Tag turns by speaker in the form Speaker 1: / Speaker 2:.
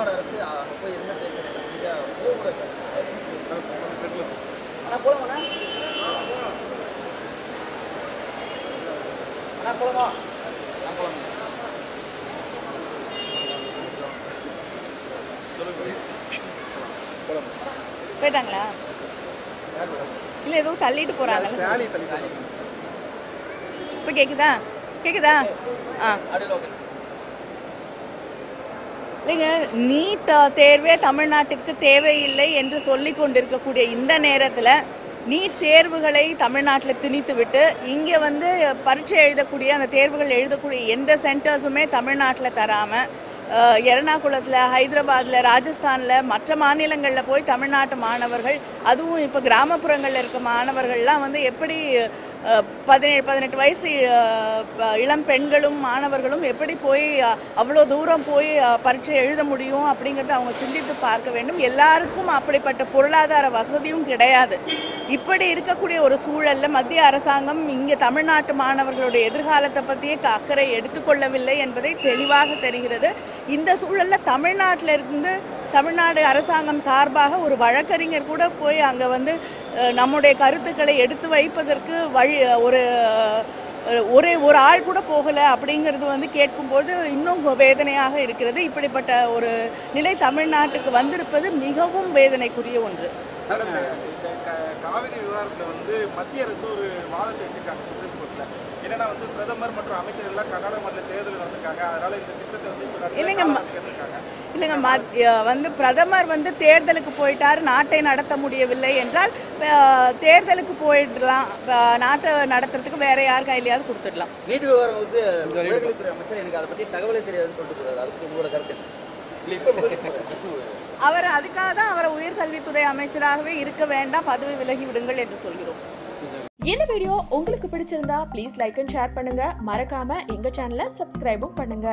Speaker 1: தமிழ்நாடு அரசு அங்கே போய் என்ன பேசுறது அண்ணா போலாமாண்ணா அண்ணா போலாமா நான் போலாமா?
Speaker 2: போயிட்டாங்களா? இல்ல ஏதோ தள்ளிட்டு
Speaker 1: தள்ளி
Speaker 2: இப்போ கேக்குதா? கேக்குதா? ஆ. இல்லைங்க நீட் தேர்வே தமிழ்நாட்டிற்கு தேவையில்லை என்று சொல்லி கொண்டிருக்கக்கூடிய இந்த நேரத்தில் நீட் தேர்வுகளை தமிழ்நாட்டில் திணித்துவிட்டு இங்கே வந்து பரீட்சை எழுதக்கூடிய அந்த தேர்வுகள் எழுதக்கூடிய எந்த சென்டர்ஸுமே தமிழ்நாட்டில் தராமல் எர்ணாகுளத்தில் ஹைதராபாத்தில் ராஜஸ்தானில் மற்ற மாநிலங்களில் போய் தமிழ்நாட்டு மாணவர்கள் அதுவும் இப்போ கிராமப்புறங்களில் இருக்க மாணவர்கள்லாம் வந்து எப்படி பதினேழு பதினெட்டு வயசு இளம் பெண்களும் மாணவர்களும் எப்படி போய் அவ்வளோ தூரம் போய் பரீட்சை எழுத முடியும் அப்படிங்கிறத அவங்க சிந்தித்து பார்க்க வேண்டும். எல்லாருக்கும் அப்படிப்பட்ட பொருளாதார வசதியும் கிடையாது. இப்படி இருக்கக்கூடிய ஒரு சூழல்ல மத்திய அரசாங்கம் இங்கே தமிழ்நாட்டு மாணவர்களுடைய எதிர்காலத்தை பற்றியே அக்கறை எடுத்துக்கொள்ளவில்லை என்பதை தெளிவாக தெரிகிறது. இந்த சூழல்ல தமிழ்நாட்டில் இருந்து தமிழ்நாடு அரசாங்கம் சார்பாக ஒரு வழக்கறிஞர் கூட போய் அங்கே வந்து நம்முடைய கருத்துக்களை எடுத்து வைப்பதற்கு வழி ஒரு ஒரே ஒரு ஆள் கூட போகலை அப்படிங்கிறது வந்து கேட்கும்போது இன்னும் வேதனையாக இருக்கிறது. இப்படிப்பட்ட ஒரு நிலை தமிழ்நாட்டுக்கு வந்திருப்பது மிகவும் வேதனைக்குரிய ஒன்று.
Speaker 3: காவிரி விவகாரத்துல வந்து மத்திய அரசு ஒரு வாதத்தை வச்சிருக்காங்க சுப்ரீம் கோர்ட்ல. என்னன்னா வந்து பிரதமர் மற்றும் அமைச்சர்கள் எல்லாம் கர்நாடக மாநில தேர்தல் வந்திருக்காங்க. அதனால இந்த திட்டத்தை வந்து
Speaker 2: இல்லைங்க, இல்லைங்க வந்து பிரதமர் வந்து தேர்தலுக்கு போயிட்டார் நாட்டை நடத்த முடியவில்லை என்றால் அஹ், தேர்தலுக்கு போயிடலாம் நாட்டை நடத்துறதுக்கு வேற யார் கையிலையாவது கொடுத்துடலாம்.
Speaker 1: நீட் விவகாரம் வந்து அமைச்சர் எனக்கு அதை பற்றி தகவலே தெரியாதுன்னு சொல்லிட்டு அதை பற்றி உங்களோட கருத்து
Speaker 2: அவர் அதுக்காக தான் அவரை உயர்கல்வித்துறை அமைச்சராகவே இருக்க வேண்டாம் பதவி விலகி விடுங்கள் என்று சொல்கிறோம்.
Speaker 4: இந்த வீடியோ உங்களுக்கு பிடிச்சிருந்தா ப்ளீஸ் லைக் அண்ட் ஷேர் பண்ணுங்க. மறக்காம எங்க சேனலை சப்ஸ்கிரைபும் பண்ணுங்க.